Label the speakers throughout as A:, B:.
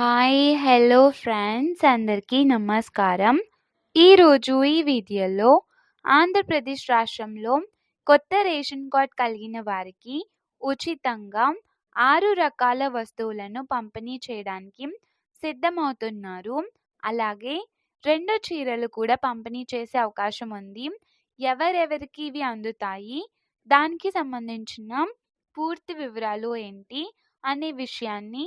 A: Hi hello friends అందరికీ నమస్కారం. ఈరోజు ఈ వీడియోలో ఆంధ్రప్రదేశ్ రాష్ట్రంలో కొత్త రేషన్ కార్డ్ కలిగిన వారికి ఉచితంగా ఆరు రకాల వస్తువులను పంపిణీ చేయడానికి సిద్ధమవుతున్నారు. అలాగే రెండు చీరలు కూడా పంపిణీ చేసే అవకాశం ఉంది. ఎవరెవరికి ఇవి అందుతాయి? దానికి సంబంధించిన పూర్తి వివరాలు ఏంటి? అనే విషయాన్ని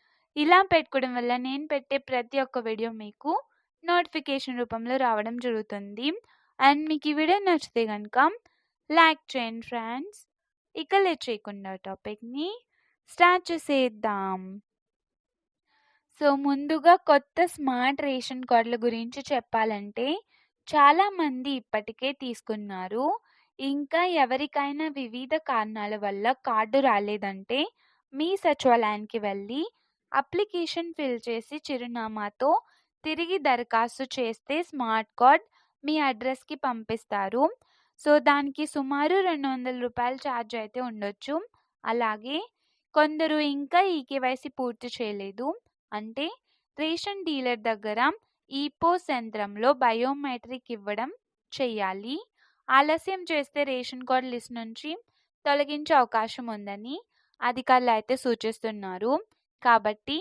A: ఇలా పెట్టుకోవడం వల్ల నేను పెట్టే ప్రతి ఒక్క వీడియో మీకు నోటిఫికేషన్ రూపంలో రావడం జరుగుతుంది. అండ్ మీకు ఈ వీడియో నచ్చితే కనుక లైక్ చేయండి ఫ్రెండ్స్. ఇక లేట్ చేయకుండా టాపిక్ని స్టార్ట్ చేసేద్దాం. సో ముందుగా కొత్త స్మార్ట్ రేషన్ కార్డుల గురించి చెప్పాలంటే చాలామంది ఇప్పటికే తీసుకున్నారు. ఇంకా ఎవరికైనా వివిధ కారణాల వల్ల కార్డు రాలేదంటే మీ సచివాలయానికి వెళ్ళి అప్లికేషన్ ఫిల్ చేసి చిరునామాతో తిరిగి దరఖాస్తు చేస్తే స్మార్ట్ కార్డ్ మీ అడ్రస్కి పంపిస్తారు. సో దానికి సుమారు రెండు వందల రూపాయలు ఛార్జ్ అయితే ఉండొచ్చు. అలాగే కొందరు ఇంకా ఈ కేవైసీ పూర్తి చేయలేదు. అంటే రేషన్ డీలర్ దగ్గర ఈపోస్ యంత్రంలో బయోమెట్రిక్ ఇవ్వడం చెయ్యాలి ఆలస్యం చేస్తే రేషన్ కార్డ్ లిస్ట్ నుంచి తొలగించే అవకాశం ఉందని అధికారులు అయితే సూచిస్తున్నారు. కాబట్టి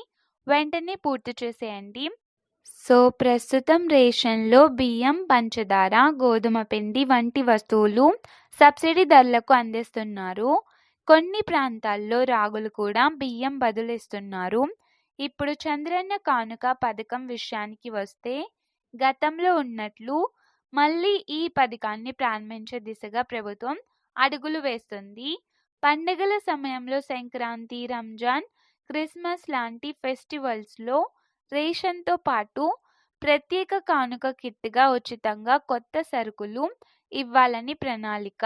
A: వెంటనే పూర్తి చేసేయండి. సో ప్రస్తుతం రేషన్లో బియ్యం పంచదార గోధుమ పిండి వంటి వస్తువులు సబ్సిడీ ధరలకు అందిస్తున్నారు. కొన్ని ప్రాంతాల్లో రాగులు కూడా బియ్యం బదులిస్తున్నారు. ఇప్పుడు చంద్రన్న కానుక పథకం విషయానికి వస్తే గతంలో ఉన్నట్లు మళ్ళీ ఈ పథకాన్ని ప్రారంభించే దిశగా ప్రభుత్వం అడుగులు వేస్తుంది. పండుగల సమయంలో సంక్రాంతి రంజాన్ క్రిస్మస్ లాంటి ఫెస్టివల్స్లో రేషన్తో పాటు ప్రత్యేక కానుక కిట్గా ఉచితంగా కొత్త సరుకులు ఇవ్వాలని ప్రణాళిక.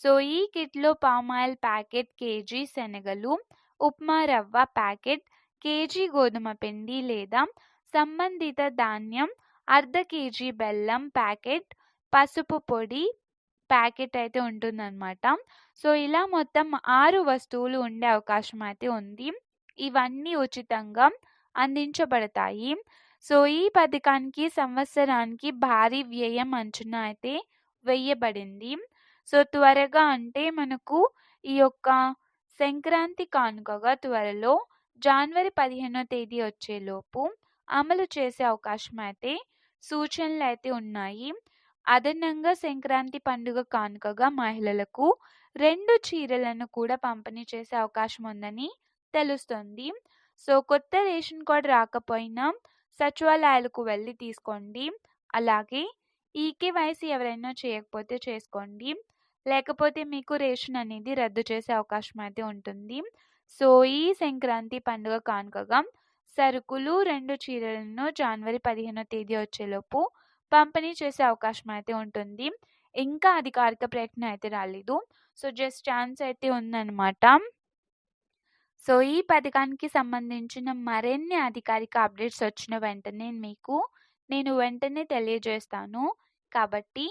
A: సో ఈ కిట్లో పామాయిల్ ప్యాకెట్ కేజీ శనగలు ఉప్మా రవ్వ ప్యాకెట్ కేజీ గోధుమ పిండి లేదా సంబంధిత ధాన్యం అర్ధ కేజీ బెల్లం ప్యాకెట్ పసుపు పొడి ప్యాకెట్ అయితే ఉంటుందన్నమాట. సో ఇలా మొత్తం ఆరు వస్తువులు ఉండే అవకాశం అయితే ఉంది. ఇవన్నీ ఉచితంగా అందించబడతాయి. సో ఈ పథకానికి సంవత్సరానికి భారీ వ్యయం అంచనా అయితే వేయబడింది. సో త్వరగా అంటే మనకు ఈ యొక్క సంక్రాంతి కానుకగా త్వరలో జనవరి పదిహేనో తేదీ వచ్చేలోపు అమలు చేసే అవకాశం అయితే సూచనలు అయితే ఉన్నాయి. అదనంగా సంక్రాంతి పండుగ కానుకగా మహిళలకు రెండు చీరలను కూడా పంపిణీ చేసే అవకాశం ఉందని తెలుస్తుంది. సో కొత్త రేషన్ కార్డ్ రాకపోయినా సచివాలయాలకు వెళ్ళి తీసుకోండి. అలాగే ఈకేవైసీ ఎవరైనా చేయకపోతే చేసుకోండి. లేకపోతే మీకు రేషన్ అనేది రద్దు చేసే అవకాశం అయితే ఉంటుంది. సో ఈ సంక్రాంతి పండుగ కానుకగా సరుకులు రెండు చీరలను జనవరి పదిహేనో తేదీ వచ్చేలోపు పంపిణీ చేసే అవకాశం అయితే ఉంటుంది. ఇంకా అధికారిక ప్రయత్నం అయితే రాలేదు. సో జస్ట్ ఛాన్స్ అయితే ఉందన్నమాట. సో ఈ పథకానికి సంబంధించిన మరిన్ని అధికారిక అప్డేట్స్ వచ్చిన వెంటనే మీకు నేను వెంటనే తెలియజేస్తాను. కాబట్టి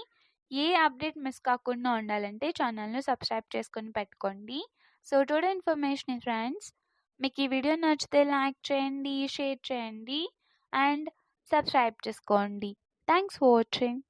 A: ఏ అప్డేట్ మిస్ కాకుండా ఉండాలంటే ఛానల్ను సబ్స్క్రైబ్ చేసుకొని పెట్టుకోండి. సో టుడే ఇన్ఫర్మేషన్ ఫ్రెండ్స్ మీకు ఈ వీడియో నచ్చితే లైక్ చేయండి షేర్ చేయండి అండ్ సబ్స్క్రైబ్ చేసుకోండి. Thanks for watching.